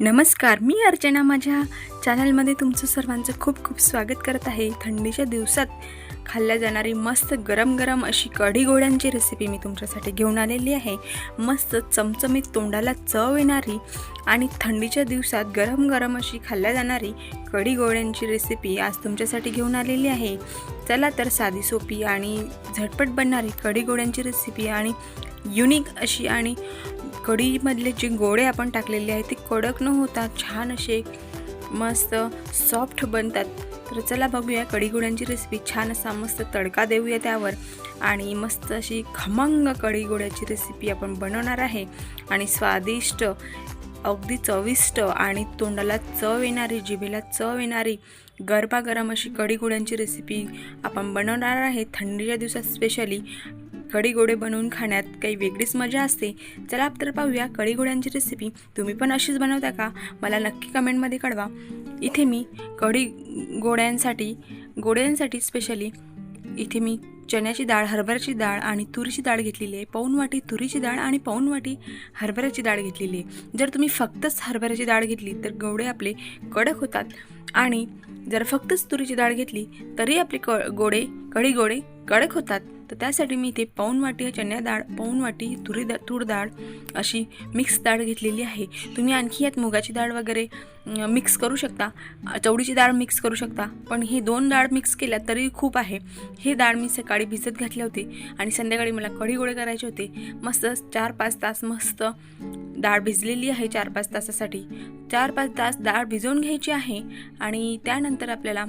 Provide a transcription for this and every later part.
नमस्कार मी अर्चना. माझ्या चॅनलमध्ये तुमचं सर्वांचं खूप खूप स्वागत करत आहे. थंडीच्या दिवसात खाल्ल्या जाणारी मस्त गरम गरम अशी कढी गोड्यांची रेसिपी मी तुमच्यासाठी घेऊन आलेली आहे. मस्त चमचमीत तोंडाला चव येणारी आणि थंडीच्या दिवसात गरम गरम अशी खाल्ल्या जाणारी कढी गोड्यांची रेसिपी आज तुमच्यासाठी घेऊन आलेली आहे. चला तर साधी सोपी आणि झटपट बनणारी कढी गोड्यांची रेसिपी आणि युनिक अशी आणि कढीमधले जे गोळे आपण टाकलेले आहेत ते कडक न होता छान असे मस्त सॉफ्ट बनतात. तर चला बघूया कढीगोळ्यांची रेसिपी छान असा मस्त तडका देऊया त्यावर. आणि मस्त अशी खमंग कढीगुड्याची रेसिपी आपण बनवणार आहे. आणि स्वादिष्ट अगदी चविष्ट आणि तोंडाला चव येणारी जिभेला चव येणारी गरमागरम अशी कढीगोळ्यांची रेसिपी आपण बनवणार आहे. थंडीच्या दिवसात स्पेशली कढी गोडे बनवून खाण्यात काही वेगळीच मजा असते. चला तर पाहूया कढी गोड्यांची रेसिपी तुम्ही पण अशीच बनवता का? मला नक्की कमेंटमध्ये कळवा. इथे मी कढी गोड्यांसाठी गोड्यांसाठी स्पेशली इथे मी चण्याची डाळ हरभऱ्याची डाळ आणि तुरीची डाळ घेतलेली आहे. पाऊन वाटी तुरीची डाळ आणि पाऊन वाटी हरभऱ्याची डाळ घेतलेली आहे. जर तुम्ही फक्तच हरभऱ्याची डाळ घेतली तर गोडे आपले कडक होतात. आणि जर फक्तच तुरीची डाळ घेतली तरी आपले क गोडे कढी गोडे कडक होतात. तर त्यासाठी मी इथे पाऊन वाटी चण्या डाळ पाऊन वाटी तुरी दा तूर डाळ अशी मिक्स डाळ घेतलेली आहे. तुम्ही आणखी यात मुगाची डाळ वगैरे मिक्स करू शकता. चवडीची डाळ मिक्स करू शकता. पण ही दोन डाळ मिक्स केल्या तरी खूप आहे. हे डाळ मी सकाळी भिजत घातले होते आणि संध्याकाळी मला कढी गोळे करायचे होते. मस्त चार पाच तास मस्त डाळ भिजलेली आहे चार पाच तासासाठी. चार पाच तास डाळ भिजवून घ्यायची आहे आणि त्यानंतर आपल्याला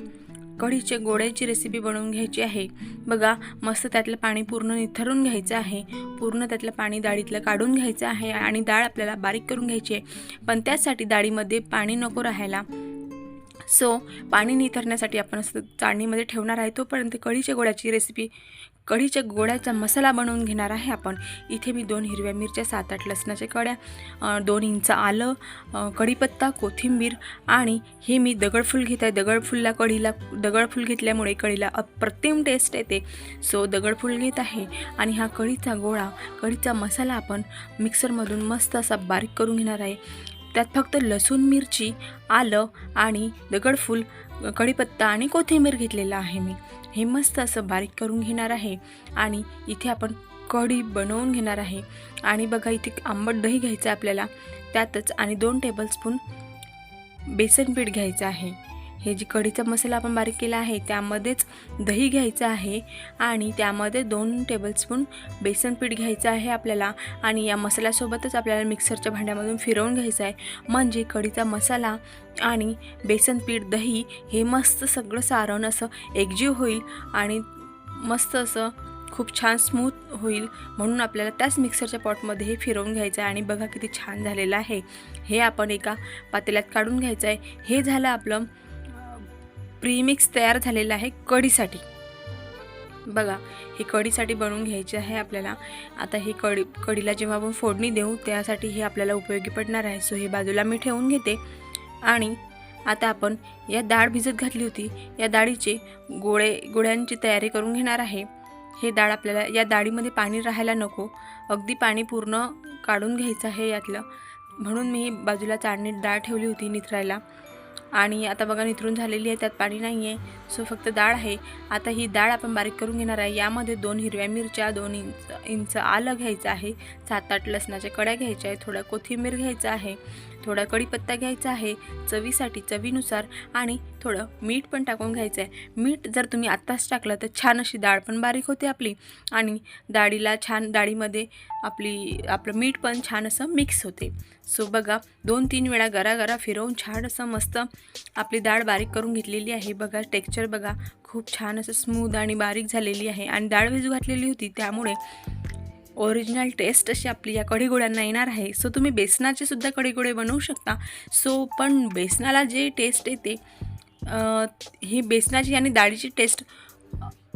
कढीचे गोड्याची रेसिपी बनवून घ्यायची आहे. बघा मस्त त्यातलं पाणी पूर्ण निथरून घ्यायचं आहे. पूर्ण त्यातलं पाणी डाळीतलं काढून घ्यायचं आहे आणि डाळ आपल्याला बारीक करून घ्यायची आहे. पण त्यासाठी डाळीमध्ये पाणी नको राहायला. सो पाणी निथरण्यासाठी आपण असं चाळणीमध्ये ठेवणार आहे तोपर्यंत कढीच्या गोळ्याची रेसिपी कढीच्या गोळ्याचा मसाला बनवून घेणार आहे आपण. इथे मी दोन हिरव्या मिरच्या सात आठ लसणाच्या कड्या दोन इंच आलं कढीपत्ता कोथिंबीर आणि हे मी दगडफूल घेत आहे. दगडफुलला कढीला दगडफूल घेतल्यामुळे कढीला अप्रतिम टेस्ट येते. सो दगडफूल घेत आहे आणि हा कढीचा गोळा कढीचा मसाला आपण मिक्सरमधून मस्त असा बारीक करून घेणार आहे. त्यात फक्त लसूण मिरची आलं आणि दगडफूल कढीपत्ता आणि कोथिंबीर घेतलेला आहे मी. हे मस्त असं बारीक करून घेणार आहे. आणि इथे आपण कढी बनवून घेणार आहे. आणि बघा इथे आंबट दही घ्यायचं आहे आपल्याला. त्यातच आणि दोन टेबलस्पून बेसन पीठ घ्यायचं आहे. हे जी कढीचा मसाला आपण बारीक केला आहे त्यामध्येच दही घ्यायचं आहे आणि त्यामध्ये दोन टेबलस्पून बेसन पीठ घ्यायचं आहे आपल्याला आणि या मसाल्यासोबतच आपल्याला मिक्सरच्या भांड्यामधून फिरवून घ्यायचं आहे. म्हणजे कढीचा मसाला आणि बेसन पीठ दही हे मस्त सगळं सारण असं एकजीव होईल आणि मस्त असं खूप छान स्मूथ होईल म्हणून आपल्याला त्याच मिक्सरच्या पॉटमध्ये हे फिरवून घ्यायचं आहे. आणि बघा किती छान झालेलं आहे. हे आपण एका पातेल्यात काढून घ्यायचं आहे. हे झालं आपलं प्रीमिक्स तयार झालेलं आहे कढीसाठी. बघा हे कढीसाठी बनवून घ्यायची आहे आपल्याला. आता हे कढी कढीला जेव्हा आपण फोडणी देऊ त्यासाठी हे आपल्याला उपयोगी पडणार आहे. सो हे बाजूला मी ठेवून घेते. आणि आता आपण या डाळ भिजत घातली होती या डाळीचे गोळे गोळ्यांची तयारी करून घेणार आहे. हे डाळ आपल्याला या डाळीमध्ये पाणी राहायला नको. अगदी पाणी पूर्ण काढून घ्यायचं आहे यातलं. म्हणून मी बाजूला चाळणीत डाळ ठेवली होती निथरायला. आणि आता बघा निथरून झालेली आहे त्यात पाणी नाही आहे सो फक्त डाळ आहे. आता ही डाळ आपण बारीक करून घेणार आहे. यामध्ये दोन हिरव्या मिरच्या दोन इंच इंच आलं घ्यायचं आहे. सात आठ लसणाच्या कड्या घ्यायच्या आहे थोडा कोथिंबीर घ्यायचा आहे. थोडा कढीपत्ता घ्यायचा आहे चवीसाठी चवीनुसार आणि थोडं मीठ पण टाकून घ्यायचं आहे मीठ जर तुम्ही आत्ताच टाकलं तर छान अशी डाळ पण बारीक होते आपली आणि डाळीला छान डाळीमध्ये आपली आपलं मीठ पण छान असं मिक्स होते. सो बघा दोन तीन वेळा गरागरा फिरवून छान असं मस्त आपली डाळ बारीक करून घेतलेली आहे. बघा टेक्स्चर बघा खूप छान असं स्मूद आणि बारीक झालेली आहे. आणि डाळ भिजू घातलेली होती त्यामुळे ओरिजिनल टेस्ट अशी आपली या कढीगोळ्यांना येणार आहे. सो तुम्ही बेसनाचे सुद्धा कढीगोळे बनवू शकता. सो पण बेसनाला जे टेस्ट येते ही बेसनाची आणि डाळीची टेस्ट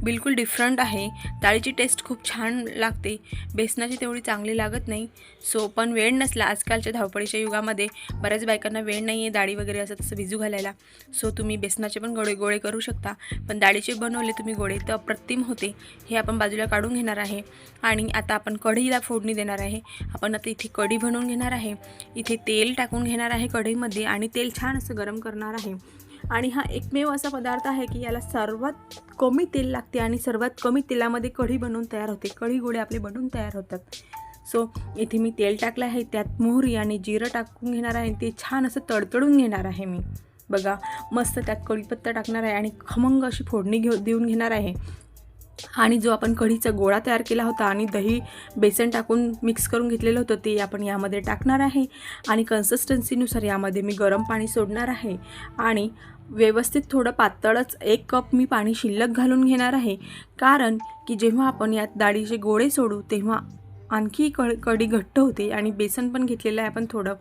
बिलकुल डिफरंट आहे. डाळीची टेस्ट खूप छान लागते. बेसनाची तेवढी चांगली लागत नाही. सो पण वेळ नसला आजकालच्या धावपळीच्या युगामध्ये. बऱ्याच बायकांना वेळ नाही आहे डाळी वगैरे असं तसं भिजू घालायला. सो तुम्ही बेसनाचे पण गोळे गोळे करू शकता. पण डाळीचे बनवले तुम्ही गोळे तर अप्रतिम होते. हे आपण बाजूला काढून घेणार आहे. आणि आता आपण कढईला फोडणी देणार आहे. आपण आता इथे कढी बनवून घेणार आहे. इथे तेल टाकून घेणार आहे कढईमध्ये आणि तेल छान असं गरम करणार आहे. आणि हा एकमेव असा पदार्थ आहे की याला सर्वात कमी तेल लागते आणि सर्वात कमी तेलामध्ये कढी बनवून तयार होते. कढी गोळे आपले बनवून तयार होतात. सो इथे मी तेल टाकलं आहे. त्यात मोहरी आणि जिरं टाकून घेणार आहे. ते छान असं तडतडून घेणार आहे मी. बघा मस्त त्यात कढीपत्ता टाकणार आहे आणि खमंग अशी फोडणी घेऊ देऊन घेणार आहे. आणि जो आपण कढीचा गोळा तयार केला होता आणि दही बेसन टाकून मिक्स करून घेतलेलं होतं ते आपण यामध्ये टाकणार आहे. आणि कन्सिस्टन्सीनुसार यामध्ये मी गरम पाणी सोडणार आहे. आणि व्यवस्थित थोडं पातळच एक कप मी पाणी शिल्लक घालून घेणार आहे. कारण की जेव्हा आपण यात डाळीचे गोळे सोडू तेव्हा आणखी क कढी घट्ट होते आणि बेसन पण घेतलेलं आहे आपण थोडं.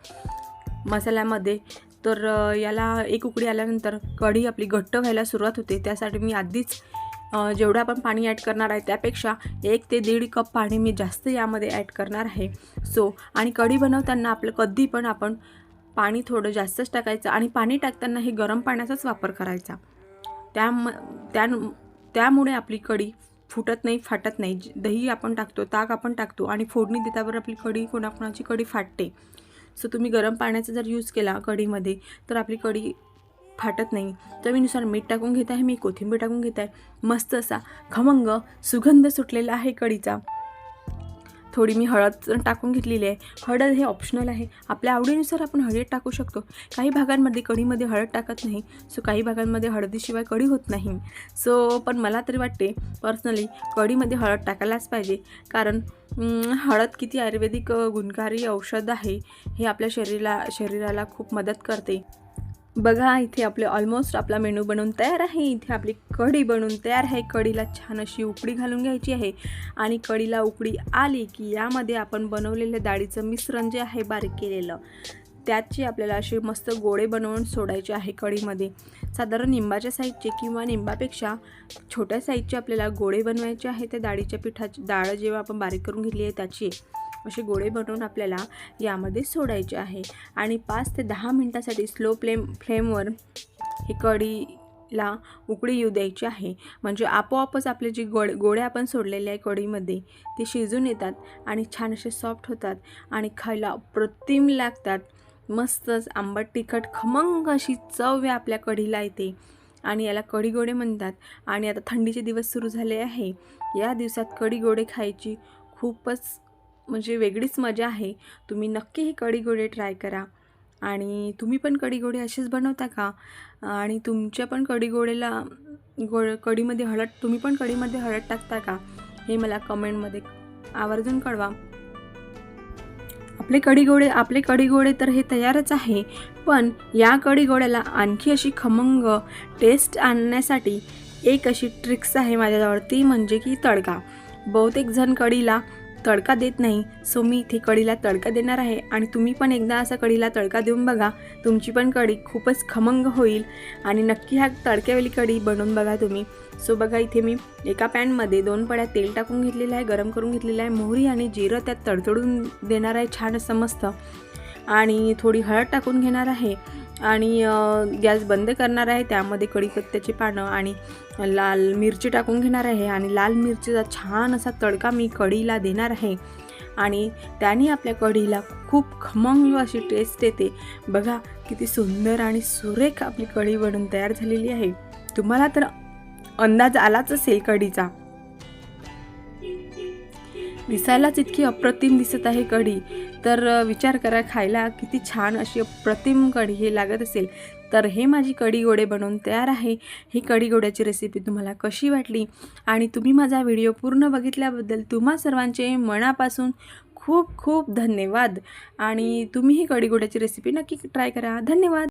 मसाल्यामध्ये तर याला एक उकडी आल्यानंतर कढी आपली घट्ट व्हायला सुरुवात होते. त्यासाठी मी आधीच जेवढं आपण पाणी ॲड करणार आहे त्यापेक्षा एक ते दीड कप पाणी मी जास्त यामध्ये ॲड करणार आहे. सो आणि कढी बनवताना आपलं कधी पण आपण पाणी थोडं जास्तच टाकायचं आणि पाणी टाकताना हे गरम पाण्याचाच वापर करायचा. त्याम त्या त्यामुळे आपली कढी फुटत नाही फाटत नाही. दही आपण टाकतो ताक आपण टाकतो आणि फोडणी देतावर आपली कढी कोणाकोणाची कढी फाटते. सो तुम्ही गरम पाण्याचा जर यूज केला कढीमध्ये तर आपली कढी फाटत नाही. चवीनुसार मीठ टाकून घेत आहे मी कोथिंबीर टाकून घेत आहे. मस्त असा खमंग सुगंध सुटलेला आहे कढीचा. थोडी मी हळद टाकून घेतलेली आहे. हळद हे ऑप्शनल आहे. आपल्या आवडीनुसार आपण हळद टाकू शकतो. काही भागांमध्ये कढीमध्ये हळद टाकत नाही. सो काही भागांमध्ये हळदीशिवाय कढी होत नाही. सो पण मला तरी वाटते पर्सनली कढीमध्ये हळद टाकायलाच पाहिजे. कारण हळद किती आयुर्वेदिक गुणकारी औषध आहे हे आपल्या शरीरा शरीराला खूप मदत करते. बघा इथे आपले ऑलमोस्ट आपला मेनू बनवून तयार आहे. इथे आपली कढी बनवून तयार आहे. कढीला छान अशी उकडी घालून घ्यायची आहे. आणि कढीला उकडी आली की यामध्ये आपण बनवलेलं डाळीचं मिश्रण जे आहे बारीक केलेलं त्याचे आपल्याला असे मस्त गोळे बनवून सोडायचे आहे कढीमध्ये. साधारण निंबाच्या साईजचे किंवा निंबापेक्षा छोट्या साईजचे आपल्याला गोळे बनवायचे आहे. त्या डाळीच्या पिठाची डाळ जेव्हा आपण बारीक करून घेतली आहे त्याची. असे गोळे बनवून आपल्याला यामध्ये सोडायचे आहे. आणि पाच ते दहा मिनटासाठी स्लो फ्लेम फ्लेमवर ही कढीला उकळी येऊ द्यायची आहे. म्हणजे आपोआपच आपले जे गोड गोळे आपण सोडलेले आहे कढीमध्ये ते शिजून येतात आणि छान असे सॉफ्ट होतात आणि खायला अप्रतिम लागतात. मस्तच आंबट तिखट खमंग अशी चव आपल्या कढीला येते. आणि याला कढी गोडे म्हणतात. आणि आता थंडीचे दिवस सुरू झाले आहे. या दिवसात कढी गोडे खायची खूपच म्हणजे वेगळीच मजा आहे. तुम्ही नक्की ही कढी गोडे ट्राय करा. आणि तुम्ही पण कढी गोडे असेच बनवता का? आणि तुमच्या पण कढी गोडेला गोड कढीमध्ये हळद तुम्ही पण कढीमध्ये हळद टाकता का? हे मला कमेंटमध्ये आवर्जून कळवा. आपले कढी गोडे आपले कढी गोडे तर हे तयारच आहे. पण या कढी गोड्याला आणखी अशी खमंग टेस्ट आणण्यासाठी एक अशी ट्रिक्स आहे माझ्याजवळ. ती म्हणजे की तडका. बहुतेक जण कढीला तडका देत नाही. सो मी इथे कढीला तडका देणार आहे आणि तुम्ही पण एकदा असा कढीला तडका देऊन बघा. तुमची पण कढी खूपच खमंग होईल आणि नक्की ह्या तडक्यावेली कढी बनवून बघा तुम्ही. सो बघा इथे मी एका पॅनमध्ये दोन पड्या तेल टाकून घेतलेलं आहे गरम करून घेतलेलं आहे मोहरी आणि जिरं त्यात तडतडून देणार आहे छान असं मस्त. आणि थोडी हळद टाकून घेणार आहे. आणि गॅस बंद करणार आहे त्यामध्ये कढीपत्त्याची पानं आणि लाल मिरची टाकून घेणार आहे आणि लाल मिरचीचा छान असा तडका मी कढीला देणार आहे. आणि त्याने आपल्या कढीला खूप खमंग अशी टेस्ट येते. बघा किती सुंदर आणि सुरेख आपली कढी बनून तयार झालेली आहे. तुम्हाला तर अंदाज आलाच असेल कढीचा. दिसायलाच इतकी अप्रतिम दिसत आहे कढी. तर विचार करा खायला किती छान अशी अप्रतिम कढी हे लागत असेल. तर हे माझी कढी गोडे बनवून तयार आहे. ही कढी गोड्याची रेसिपी तुम्हाला कशी वाटली? आणि तुम्ही माझा व्हिडिओ पूर्ण बघितल्याबद्दल तुम्हा सर्वांचे मनापासून खूप खूप धन्यवाद. आणि तुम्ही ही कढी गोड्याची रेसिपी नक्की ट्राय करा. धन्यवाद.